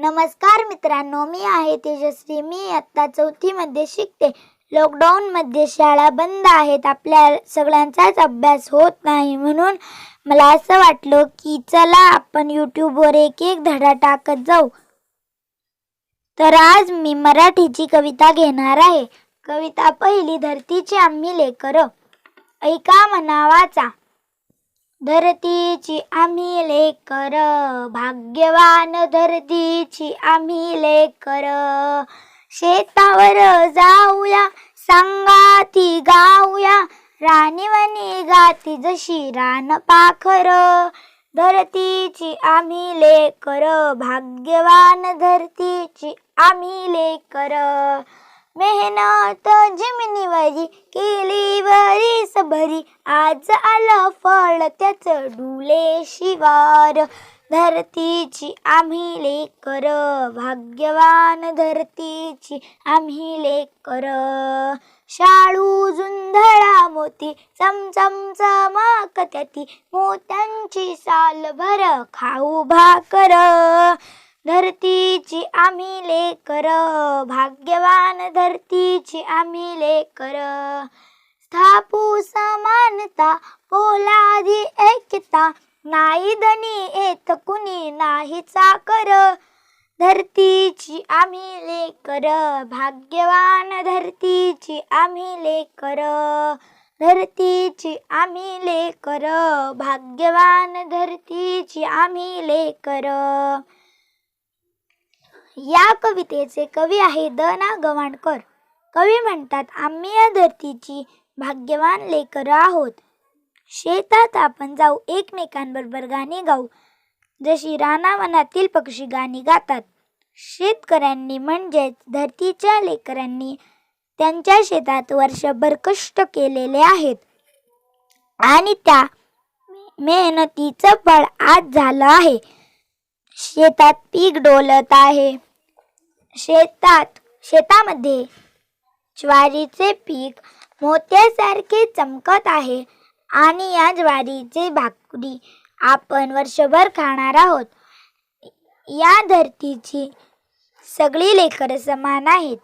नमस्कार मित्रांनो मी आहे तेजश्री मी आत्ता चौथीमध्ये शिकते. लॉकडाऊनमध्ये शाळा बंद आहेत. आपल्या सगळ्यांचाच अभ्यास होत नाही. म्हणून मला असं वाटलं की चला आपण यूट्यूबवर एक एक धडा टाकत जाऊ. तर आज मी मराठीची कविता घेणार आहे. कविता पहिली धरतीचे आम्ही लेकर. ऐका म्हणावाचा धरतीची आम्ही लेकर भाग्यवान धरतीची आम्ही लेकर. शेतावर जाऊया सांगा ती गाऊया राणीवणी गाती जशी रान पाखर. धरतीची आम्ही लेकर भाग्यवान धरतीची आम्ही लेकर. मेहनत जिमिनीवरी केली वरी सबरी. आज आलं फळ त्याच डुले शिवार. धरतीची आम्ही लेकर भाग्यवान धरतीची आम्ही लेकर. शाळू जुंधळा मोती चमचम चमक त्याती. मोत्यांची साल भर खाऊ भाकर. धरतीची आम्ही लेकर भाग्यवान धरतीची आम्ही लेकर. स्थापू समानता पोलादी एकता नाही धनी येत कुणी नाही चाकर धरतीची आम्ही लेकर भाग्यवान धरतीची आम्ही लेकर. धरतीची आम्ही लेकर भाग्यवान धरतीची आम्ही लेकर. या कवितेचे कवी आहे द ना गवाणकर. कवी म्हणतात आम्ही या धरतीची भाग्यवान लेकरं आहोत. शेतात आपण जाऊ एकमेकांबरोबर गाणी गाऊ. जशी रानावनातील पक्षी गाणी गातात. शेतकऱ्यांनी म्हणजेच धरतीच्या लेकरांनी त्यांच्या शेतात वर्षभर कष्ट केलेले आहेत. आणि त्या मेहनतीचं फळ आज झालं आहे. शेतात पीक डोलत आहे. शेतात शेतामध्ये. ज्वारीचे पीक मोत्यासारखे चमकत आहे आणि या ज्वारीचे भाकरी आपण वर्षभर खाणार आहोत. या धरतीची सगळी लेकरं समान आहेत.